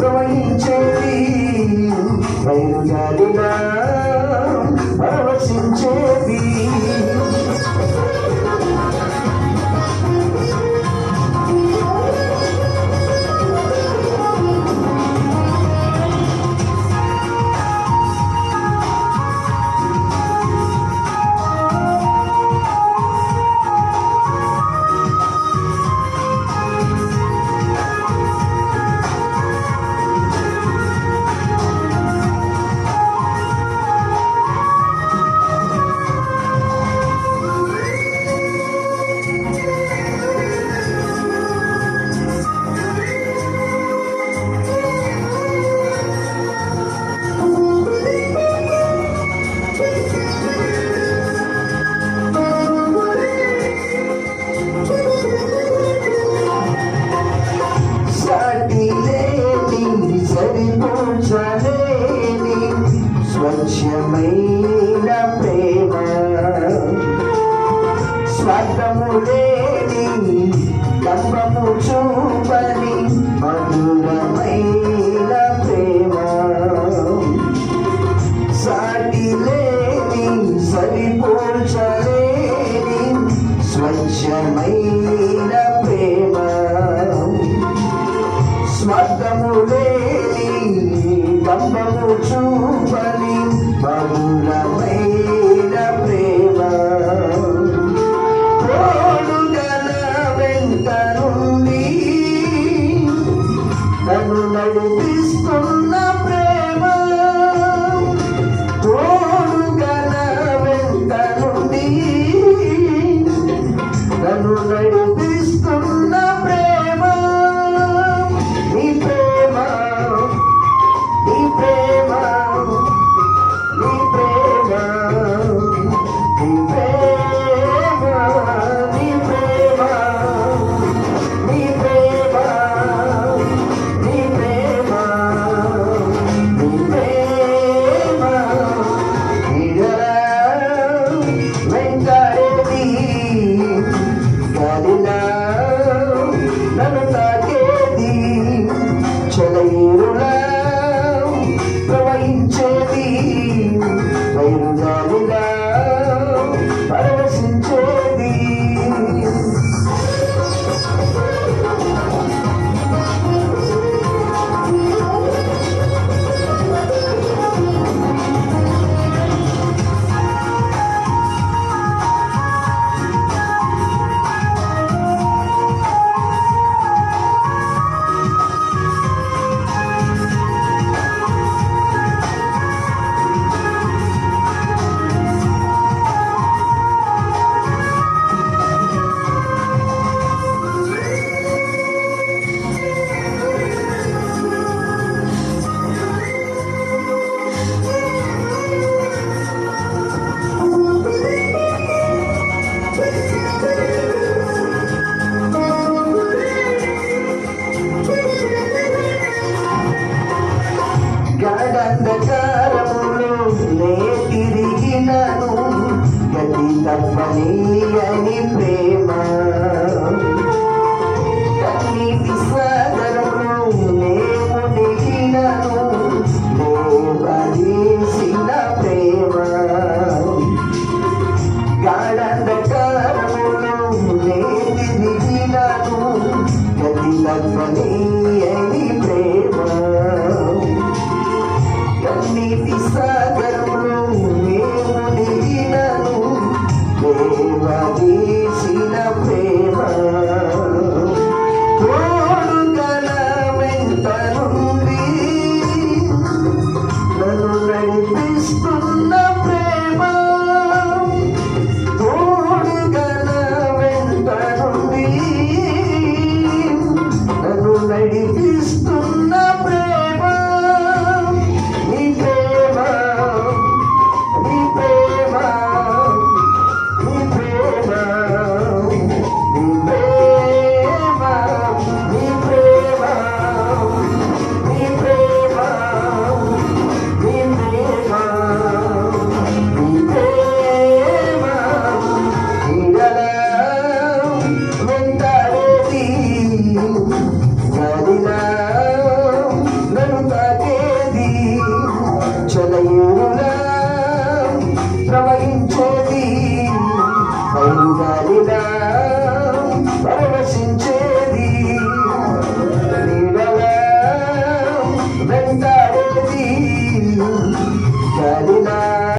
ప్రవహించేది. Wire జాలినా స్వచ్ఛమైన ప్రేమ? స్వార్థము లేని దండము చూపు Ever-loving Mr. Love అంధకారములో నే తిరిగినను గతి తప్పని అని ప్రేమ.